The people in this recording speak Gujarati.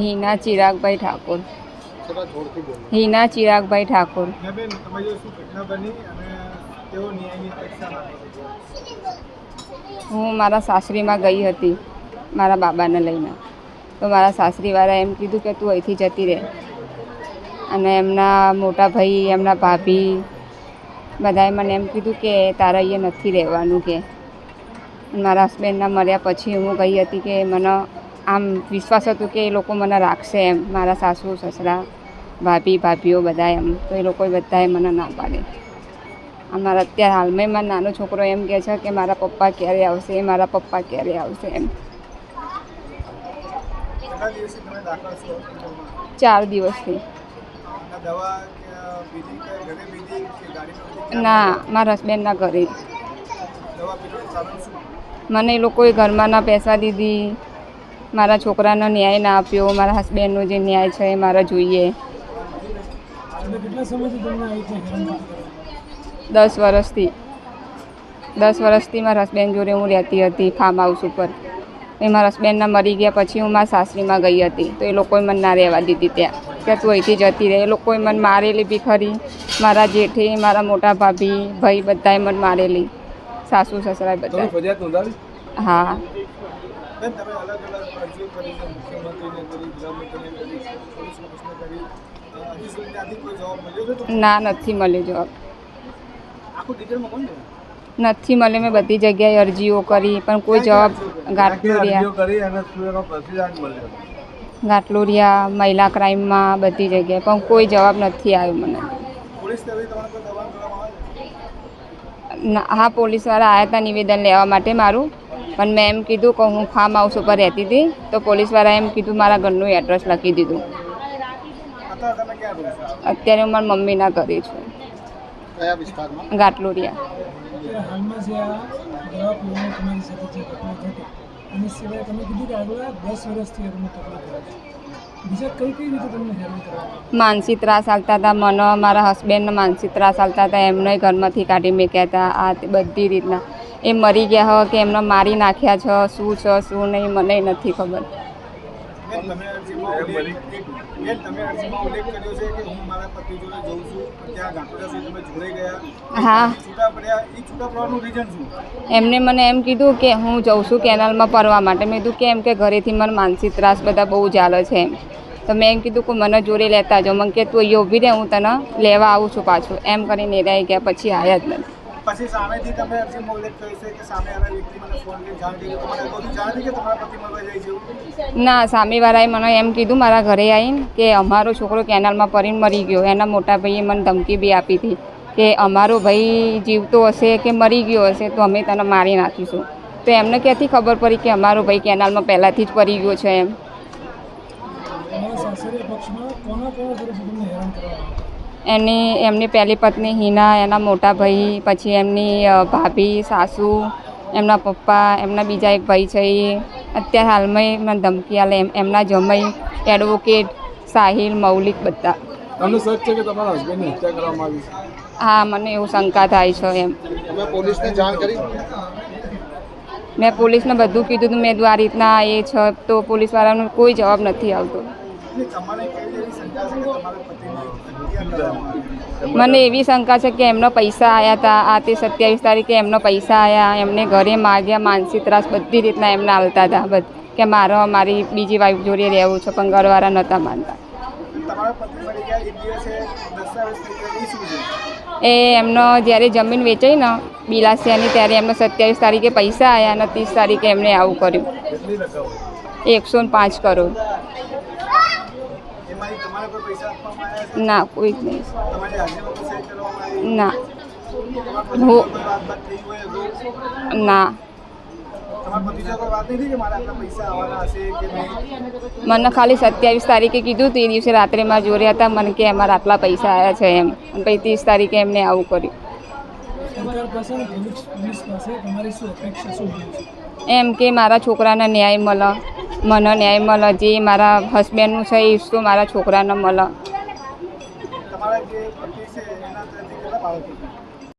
હિના ચિરાગભાઈ ઠાકોર. હિના ચિરાગભાઈ ઠાકોર. ના બેન તમારી જોડે શું ઘટના બની અને કેવો ન્યાયની અપેક્ષા રાખો છો? હું મારા સાસરીમાં ગઈ હતી મારા બાબાને લઈને. તો મારા સાસરીવાળા એમ કીધું કે તું અહીંથી જતી રહે. અને એમના મોટા ભાઈ, એમના ભાભી બધાએ મને એમ કીધું કે તારા અહીંયા નથી રહેવાનું કે. મારા હસબન્ડના મર્યા પછી હું ગઈ હતી કે મને આમ વિશ્વાસ હતો કે એ લોકો મને રાખશે એમ, મારા સાસુ, સસરા, ભાભી, ભાભીઓ બધા એમ. તો એ લોકોએ બધાએ મને ના પાડે. અમારા અત્યારે હાલમાં મારા નાનો છોકરો એમ કહે છે કે મારા પપ્પા ક્યારે આવશે મારા પપ્પા ક્યારે આવશે એમ કેટલા દિવસથી તમે દાખલ છો હોસ્પિટલમાં ચાર દિવસથી. ના મારા હસબન્ડના ઘરે. મને એ લોકોએ ઘરમાં ના પૈસા દીધી મારા છોકરાનો ન્યાય ના આપ્યો મારા હસબન્ડનો જે ન્યાય છે એ મારા જોઈએ. દસ વર્ષથી. દસ વર્ષથી મારા હસબન્ડ જોડે હું રહેતી હતી ફાર્મ હાઉસ ઉપર. એ મારા હસબન્ડના મરી ગયા પછી હું મારા સાસરીમાં ગઈ હતી. તો એ લોકોએ મને ના રહેવા દીધી ત્યાં. કે તું અહીંથી જતી રહે. એ લોકોએ મને મારેલી બી ખરી. મારા જેઠી મારા મોટા ભાભી ભાઈ બધાએ મને મારેલી. સાસુ સસરા બધા. ફરિયાદ નોંધાવી? હા. બેન તમે અલગ અલગ અરજીઓ કરી છે. મુખ્યમંત્રીને કરી ગૃહમંત્રીને કરી પોલીસ કમિશનર કરી. અ, હજી સુધી ત્યાંથી કોઈ જવાબ મળ્યો છે તો ના નથી મળ્યો જવાબ. આખું ડિટેલમાં કોણ છે? નથી મળે મેં બધી જગ્યાએ અરજીઓ કરી પણ કોઈ જવાબ ગાટલોરિયા કરી અને પ્રતિસાદ મળ્યો? ગાટલોરિયા મહિલા ક્રાઇમમાં બધી જગ્યાએ. પણ કોઈ જવાબ નથી આવ્યો મને. હા પોલીસવાળા આવ્યા હતા નિવેદન લેવા માટે મારું. પણ મેં એમ કીધું કે હું ફાર્મ હાઉસ ઉપર રહેતી હતી તો પોલીસવાળાએ એમ કીધું મારા ઘરનું એડ્રેસ લખી દીધું. અત્યારે હું મારા મમ્મીના ઘરે છું. કયા વિસ્તારમાં હાલમાં જે આ દવા પીવાની તમારી સાથે જે ઘટના ઘટી એની સિવાય તમે કીધું કે આગળ દસ વર્ષથી તમને તકલીફ છે. બીજા માનસિક ત્રાસ આવતા હતા, મને મારા હસબન્ડને માનસિક ત્રાસ આવતા હતા, એમને ઘરમાંથી કાઢી મૂક્યા હતા, આ બધી રીતના. એ મરી ગયા હો કે એમને મારી નાખ્યા છે, શું છે, શું નહીં, મને નથી ખબર. તમે અરજીમાં ઉલ્લેખ બેન તમે અરજીમાં ઉલ્લેખ કર્યો છે કે હું મારા પતિ જોડે જઉં છું ત્યાં ગાંઠોડા સુધી તમે જોડે ગયા. હા. છૂટા પડ્યા એ છૂટા પડવાનું રીઝન શું? એમને મને એમ કીધું કે હું જઉં છું કેનાલમાં પરવા માટે. મેં કીધું કેમ કે ઘરેથી મને માનસિક ત્રાસ બધા બહુ ચાલે છે એમ. તો મેં એમ કીધું કે મને જોડે લેતા જાઓ. મને કે તું અહીંયા ઊભી રહે હું તને લેવા આવું છું પાછું. એમ કરીને રહી ગયા પછી આવ્યા જ નથી. પછી સામેથી તમે અરજીમાં ઉલ્લેખ કર્યો છે કે સામે વાળા વ્યક્તિ મને ફોન કરી જાણ દીધું તમારે અગાઉથી જાણ હતી કે તમારા પતિ મળવા જઈ જવું ના સામેવાળાએ મને એમ કીધું મારા ઘરે આવીને કે અમારો છોકરો કેનાલમાં પડીને મરી ગયો. એના મોટા ભાઈએ મને ધમકી બી આપી હતી કે અમારો ભાઈ જીવતો હશે કે મરી ગયો હશે તો અમે તને મારી નાખીશું. તો એમને ક્યાંથી ખબર પડી કે અમારો ભાઈ કેનાલમાં પહેલાંથી જ પડી ગયો છે એમ? પક્ષમાં કોના કોના તરફથી હેરાન કરવામાં આવે એની એમની પહેલી પત્ની હિના એના મોટા ભાઈ પછી એમની ભાભી સાસુ એમના પપ્પા એમના બીજા એક ભાઈ છે એ. અત્યારે હાલમાં એમના ધમકી આલે એમ એમના જમાઈ એડવોકેટ સાહિલ મૌલિક બધા. તમને સચ છે કે તમારા હસબન્ડની હત્યા કરવામાં આવી છે? હા મને એવું શંકા થાય છે એમ. તમે પોલીસને જાણ કરી? મેં પોલીસને બધું કીધું હતું મેં આ રીતના એ છે તો પોલીસવાળાનો કોઈ જવાબ નથી આવતો. મને એવી શંકા છે કે એમનો પૈસા આવ્યા હતા આ તે સત્યાવીસ તારીખે એમનો પૈસા આવ્યા એમને ઘરે માગ્યા માનસિક ત્રાસ બધી રીતના એમને આવતા હતા બધ કે મારો મારી બીજી વાઈફ જોડે રહેવું છે પણ ઘરવાળા નહોતા માનતા. તમારા પતિ મળી ગયા એક દિવસે દસ્તાવેજ થઈ ગયા એ એમનો જ્યારે જમીન વેચાઈ ને બિલાસિયાની ત્યારે એમનો સત્યાવીસ તારીખે પૈસા આવ્યા અને ત્રીસ તારીખે એમને આવું કર્યું. એકસો ને પાંચ કરોડ એમાંથી તમારે કોઈ પૈસા આપવામાં આવ્યા છે ના, કોઈ નહીં ના. હું-? ના. મને ખાલી સત્યાવીસ તારીખે કીધું તે દિવસે રાત્રે મારા જોડે હતા, મને કે અમારા આટલા પૈસા આવ્યા છે એમ. પછી ત્રીસ તારીખે એમને આવું કર્યું. એમ કે મારા છોકરાને ન્યાય મળે મને ન્યાય મળે જે મારા હસબન્ડનું છે એ વસ્તુ મારા છોકરાને મળે